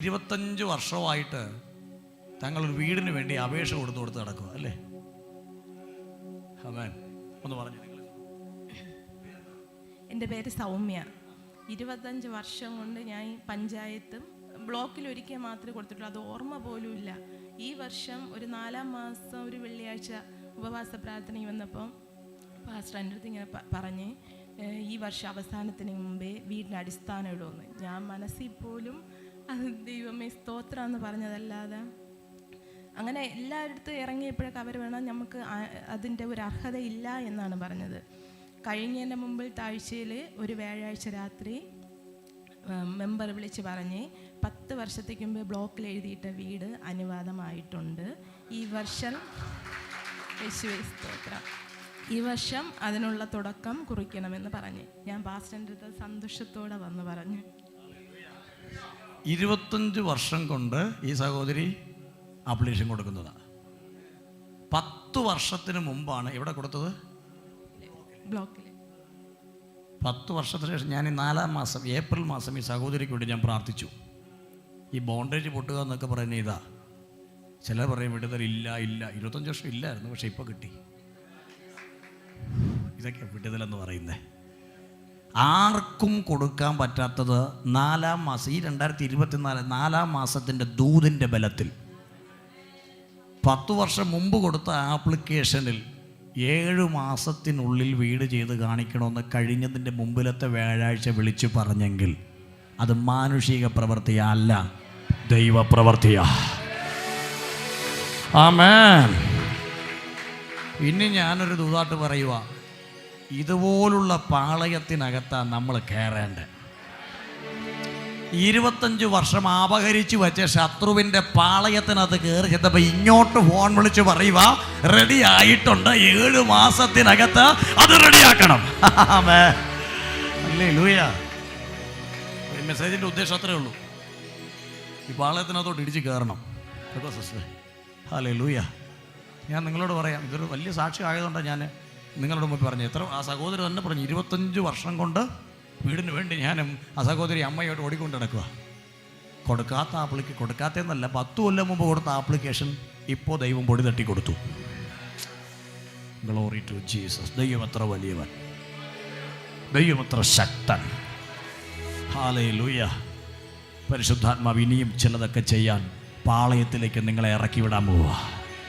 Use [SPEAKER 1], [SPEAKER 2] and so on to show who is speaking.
[SPEAKER 1] ഇരുപത്തഞ്ച് വർഷമായിട്ട് തങ്ങളൊരു വീടിന് വേണ്ടി അപേക്ഷ കൊടുത്തു കൊടുത്ത് നടക്കുക അല്ലേ? ഒന്ന് പറഞ്ഞു
[SPEAKER 2] എന്റെ പേര് സൗമ്യ. ഇരുപത്തഞ്ച് വർഷം കൊണ്ട് ഞാൻ ഈ പഞ്ചായത്തും ബ്ലോക്കിൽ ഒരിക്കൽ മാത്രമേ കൊടുത്തിട്ടുള്ളൂ. അത് ഓർമ്മ പോലും ഇല്ല. ഈ വർഷം ഒരു നാലാം മാസം ഒരു വെള്ളിയാഴ്ച ഉപവാസ പ്രാർത്ഥനയ്ക്ക് വന്നപ്പം പാസ്റ്റർ എന്റെ അടുത്ത് ഇങ്ങനെ പറഞ്ഞ് ഈ വർഷം അവസാനത്തിന് മുമ്പേ വീടിന്റെ അടിസ്ഥാനം ഇടുമെന്ന് ഞാൻ മനസ്സിൽ പോലും അത് ദൈവമേ സ്തോത്രം എന്ന് പറഞ്ഞതല്ലാതെ. അങ്ങനെ എല്ലായിടത്തും ഇറങ്ങിയപ്പോഴൊക്കെ അവർ വേണം നമുക്ക് അതിന്റെ ഒരു ഇല്ല എന്നാണ് പറഞ്ഞത്. കഴിഞ്ഞതിന്റെ മുമ്പിൽ താഴ്ചയിൽ ഒരു വ്യാഴാഴ്ച രാത്രി മെമ്പർ വിളിച്ച് പറഞ്ഞ് പത്ത് വർഷത്തേക്ക് മുമ്പ് ബ്ലോക്കിൽ എഴുതിയിട്ട വീട് അനുവാദമായിട്ടുണ്ട്. ഈ വർഷം യേശുവേ സ്തോത്രം. ഈ വർഷം അതിനുള്ള തുടക്കം കുറിക്കണമെന്ന് പറഞ്ഞ്. ഞാൻ പാസ്റ്റന്റെ അടുത്ത് സന്തോഷത്തോടെ വന്ന് പറഞ്ഞു.
[SPEAKER 1] ഇരുപത്തഞ്ച് വർഷം കൊണ്ട് ഈ സഹോദരി ആപ്ലിക്കേഷൻ കൊടുക്കുന്നതാണ് പത്ത് വർഷത്തിന് മുമ്പാണ്. എവിടെ കൊടുത്തത്?
[SPEAKER 2] ബ്ലോക്കിൽ
[SPEAKER 1] പത്ത് വർഷത്തിന് ശേഷം ഞാൻ ഈ നാലാം മാസം ഏപ്രിൽ മാസം ഈ സഹോദരിക്ക് വേണ്ടി ഞാൻ പ്രാർത്ഥിച്ചു. ഈ ബോണ്ടേജ് പൊട്ടുക എന്നൊക്കെ പറയുന്ന ഇതാ. ചിലർ പറയും വിടുതൽ ഇല്ല ഇല്ല. ഇരുപത്തഞ്ച് വർഷം ഇല്ലായിരുന്നു പക്ഷെ ഇപ്പോൾ കിട്ടി. ഇതൊക്കെ വിടുതലെന്ന് പറയുന്നത് ആർക്കും കൊടുക്കാൻ പറ്റാത്തത് നാലാം മാസം ഈ രണ്ടായിരത്തി ഇരുപത്തിനാല് നാലാം മാസത്തിന്റെ ദൂതിന്റെ ബലത്തിൽ. പത്തു വർഷം മുമ്പ് കൊടുത്ത ആപ്ലിക്കേഷനിൽ ഏഴു മാസത്തിനുള്ളിൽ വീട് ചെയ്ത് കാണിക്കണമെന്ന് കഴിഞ്ഞതിന്റെ മുമ്പിലത്തെ വ്യാഴാഴ്ച വിളിച്ചു പറഞ്ഞെങ്കിൽ അത് മാനുഷിക പ്രവൃത്തിയല്ല ദൈവപ്രവൃത്തിയാ. ആമേൻ. ഇനി ഞാനൊരു ദൂതാട്ട് പറയുക ഇതുപോലുള്ള പാളയത്തിനകത്താണ് നമ്മൾ കയറേണ്ടത് ഇരുപത്തഞ്ച് വർഷം അപഹരിച്ചു വെച്ച ശത്രുവിന്റെ പാളയത്തിനകത്ത് കയറി ചെന്നപ്പോൾ ഇങ്ങോട്ട് ഫോൺ വിളിച്ച് പറയുക റെഡി ആയിട്ടുണ്ട്. ഏഴ് മാസത്തിനകത്ത് അത് റെഡിയാക്കണം അല്ലേ ലൂയ മെസ്സേജിന്റെ ഉദ്ദേശം അത്രേ ഉള്ളൂ. ഈ പാളയത്തിനകത്തോട്ട് ഇടിച്ച് കയറണം കേട്ടോ സിസ്റ്റർ ഹലേ ലൂയ ഞാൻ നിങ്ങളോട് പറയാം ഇതൊരു വലിയ സാക്ഷി ആയതുകൊണ്ടാണ് ഞാൻ നിങ്ങളോട് മുമ്പ് പറഞ്ഞു എത്ര ആ സഹോദരി തന്നെ പറഞ്ഞു ഇരുപത്തഞ്ച് വർഷം കൊണ്ട് വീടിന് വേണ്ടി ഞാനും ആ സഹോദരി അമ്മയോട് ഓടിക്കൊണ്ട് നടക്കുക കൊടുക്കാത്ത ആപ്ലിക്ക് കൊടുക്കാത്തതെന്നല്ല പത്ത് കൊല്ലം മുമ്പ് കൊടുത്ത ആപ്ലിക്കേഷൻ ഇപ്പോൾ ദൈവം പൊടി തട്ടി കൊടുത്തു. ഗ്ലോറി ടു ജീസസ് ദൈവം എത്ര വലിയവൻ. ദൈവം എത്ര ശക്തൻ. ഹാലേ ലൂയ പരിശുദ്ധാത്മാവ് ഇനിയും ചിലതൊക്കെ ചെയ്യാൻ പാളയത്തിലേക്ക് നിങ്ങളെ ഇറക്കി വിടാൻ പോവുക.